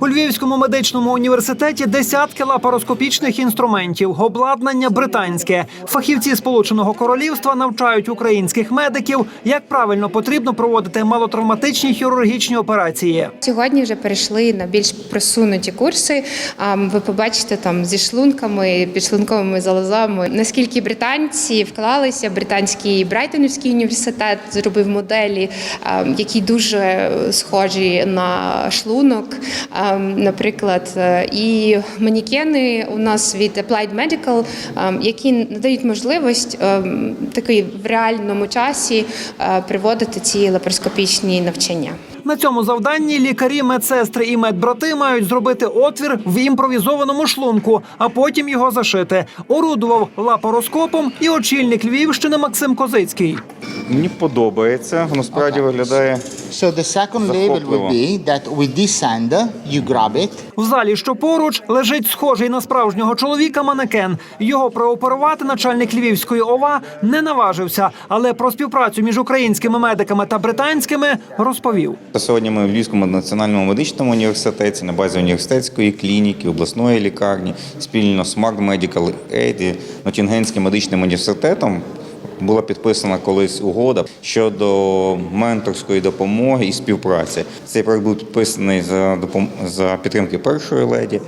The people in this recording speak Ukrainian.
У Львівському медичному університеті десятки лапароскопічних інструментів, обладнання британське. Фахівці Сполученого Королівства навчають українських медиків, як правильно потрібно проводити малотравматичні хірургічні операції. Сьогодні вже перейшли на більш просунуті курси. Ви побачите там зі шлунками, підшлунковими залозами. Наскільки британці вклалися, британський Брайтонівський університет зробив моделі, які дуже схожі на шлунок. А, Наприклад, е, і манікени у нас від Applied Medical, які надають можливість е, такий в реальному часі е, приводити ці лапароскопічні навчання. На цьому завданні лікарі, медсестри і медбрати мають зробити отвір в імпровізованому шлунку, а потім його зашити. Орудував лапароскопом і очільник Львівщини Максим Козицький. Мені подобається, воно справді виглядає. So the second label will be that with this sander, you grab it, В залі, що поруч, лежить схожий на справжнього чоловіка манекен. Його прооперувати начальник Львівської ОВА не наважився, але про співпрацю між українськими медиками та британськими розповів. Сьогодні ми в Львівському національному медичному університеті на базі університетської клініки, обласної лікарні спільно з Smart Medical Aid Нотінгенським медичним університетом. Була підписана колись угода щодо менторської допомоги і співпраці. Цей проект був підписаний за допом... за підтримки першої леді.